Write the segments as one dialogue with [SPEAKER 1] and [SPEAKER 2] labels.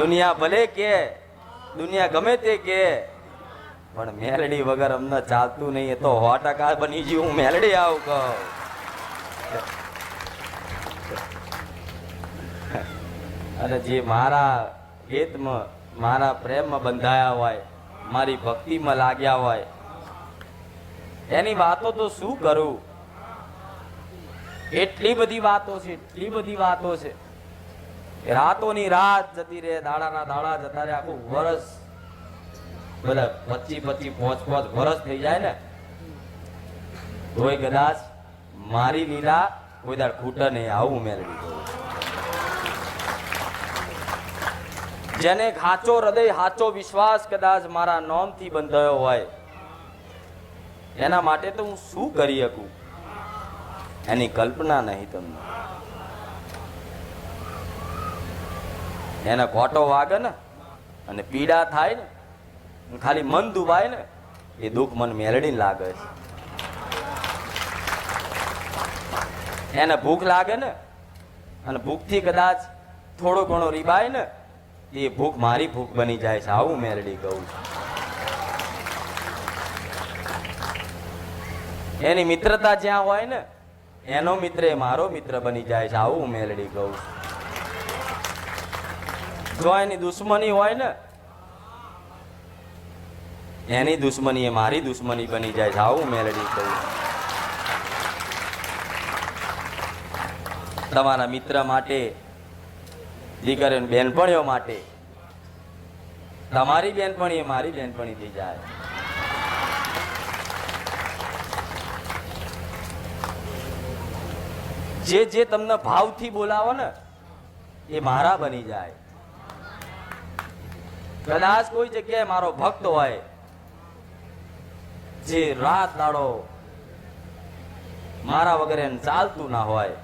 [SPEAKER 1] દુનિયા ભલે કે, દુનિયા ગમે તે કે, પણ મેલડી વગર અમને ચાલતું નહીં. એ તો સો બની ગયું, હું મેલડી આવું કહું. અને જે મારા ગીતમાં, મારા પ્રેમમાં બંધાયા હોય, મારી ભક્તિમાં લાગ્યા હોય, એની વાતો તો શું કરું? એટલી બધી વાતો છે, એટલી બધી વાતો છે. રાતોની રાત જતી રહે, દાડાના દાડા જતા રહે, આખું વરસ બધા પચી પચી પોચ પોચ વરસ થઈ જાય ને, તોય કદાચ મારી લીલા કોઈ દાડ ખૂટે નહીં, આવું મેળવી જેને ખાચો હૃદય, હાચો વિશ્વાસ કદાચ મારા નોમથી બંધાયો હોય, એના માટે તો હું શું કરી શકું? એની કલ્પના નહીં તમને. એને કોટો વાગે ને અને પીડા થાય ને ખાલી મન દુભાય ને, એ દુઃખ મન મેળડી લાગે છે. એને ભૂખ લાગે ને, અને ભૂખથી કદાચ થોડો ઘણો રીબાય ને, એ ભૂખ મારી ભૂખ બની જાય છે. આવું મેલડી કહું એની મિત્રતા જ્યાં હોય ને, એનો મિત્ર એ મારો મિત્ર બની જાય છે. આવું મેળડી કહું છું. જો એની દુશ્મની હોય ને, એની દુશ્મની એ મારી દુશ્મની બની જાય છે. આવું મેલડી કહું. તમારા મિત્ર માટે, દીકરીઓ બેનપણીઓ માટે, તમારી બેનપણી એ મારી બેનપણી થઈ જાય. જે જે તમને ભાવથી બોલાવો ને, એ મારા બની જાય. કદાચ કોઈ જગ્યાએ મારો ભક્ત હોય, જે રાત દાડો મારા વગર એને ચાલતું ના હોય,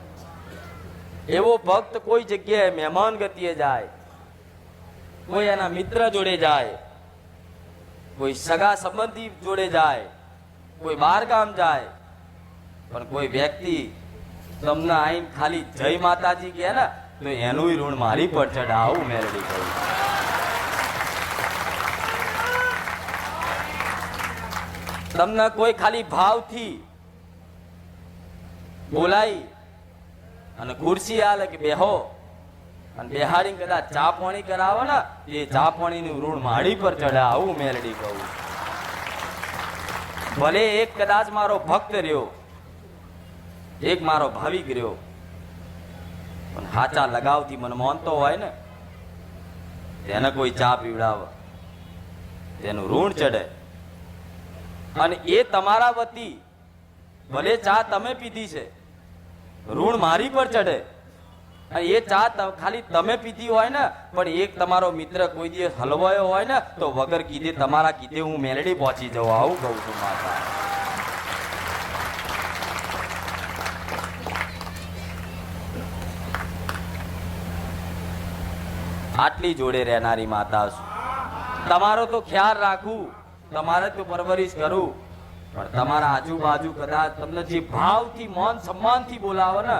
[SPEAKER 1] એવો ભક્ત કોઈ જગ્યાએ મહેમાન ગતિએ જાય, કોઈ એના મિત્ર જોડે જાય, કોઈ સગા સંબંધી જોડે જાય, કોઈ બહાર ગામ જાય, પણ કોઈ વ્યક્તિ તમને આઈને ખાલી જય માતાજી કહે ને, તો એનું ઋણ મારી પર ચડે મેળવી કહ્યું તમને કોઈ ખાલી ભાવથી બોલાઈ અને ખુરશી આલે કે બેહો. અને બેહાડીને કદાચ ચા પાણી કરાવો ને, એ ચા પાણીનું ઋણ માડી પર ચડે, આવું મેલડી કહું. ભલે એક કદાચ મારો ભક્ત રહ્યો, એક મારો ભાવિક રહ્યો, પણ હાચા લગાવથી મને માનતો હોય ને, તેને કોઈ ચા પીવડાવે, તેનું ઋણ ચડે. અને એ તમારા વતી, ભલે ચા તમે પીધી છે, ઋણ મારી પર ચડે અને એ ચા ખાલી તમે પીધી હોય ને, પણ એક તમારો મિત્ર કોઈ દિવસ હલવાયો હોય ને, તો વગર કીધે તમારા કીધે હું મેલડી પહોંચી જાઉં. આવું કહું છું માતા. આટલી જોડે રહેનારી માતા તમારો તો ખ્યાલ રાખું. તમારે તો પરવરિશ કરું. પણ તમારા આજુબાજુ કદાચ તમને જે ભાવથી, મન સન્માનથી બોલાવો ને,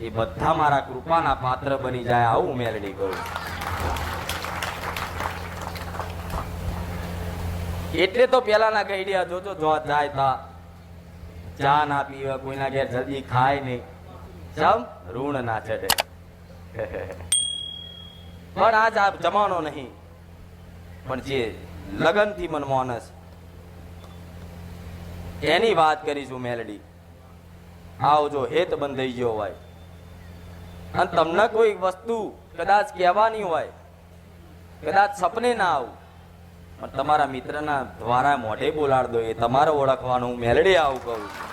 [SPEAKER 1] એ બધા મારા કૃપાના પાત્ર બની જાય આવું મેલડી કરું એટલે તો પેલાના ગઈડિયા જોજો, જો જાય તા. ચા ના પીવે, કોઈના ઘેર જલ્દી ખાય નહીં. જમ ઋણ ના ચડે. પણ આજ આ જમાનો નહીં. પણ જે લગનથી મન માનસ. એની વાત કરીશું મેલડી. આવજો, હેત બંધાઈ ગયો હોય. અને તમને કોઈ વસ્તુ કદાચ કહેવાની હોય, કદાચ સપને ના આવું, પણ તમારા મિત્રના દ્વારા મોઢે બોલાડ દો, એ તમારે ઓળખવાનું. મેલડી આવું કહું છું.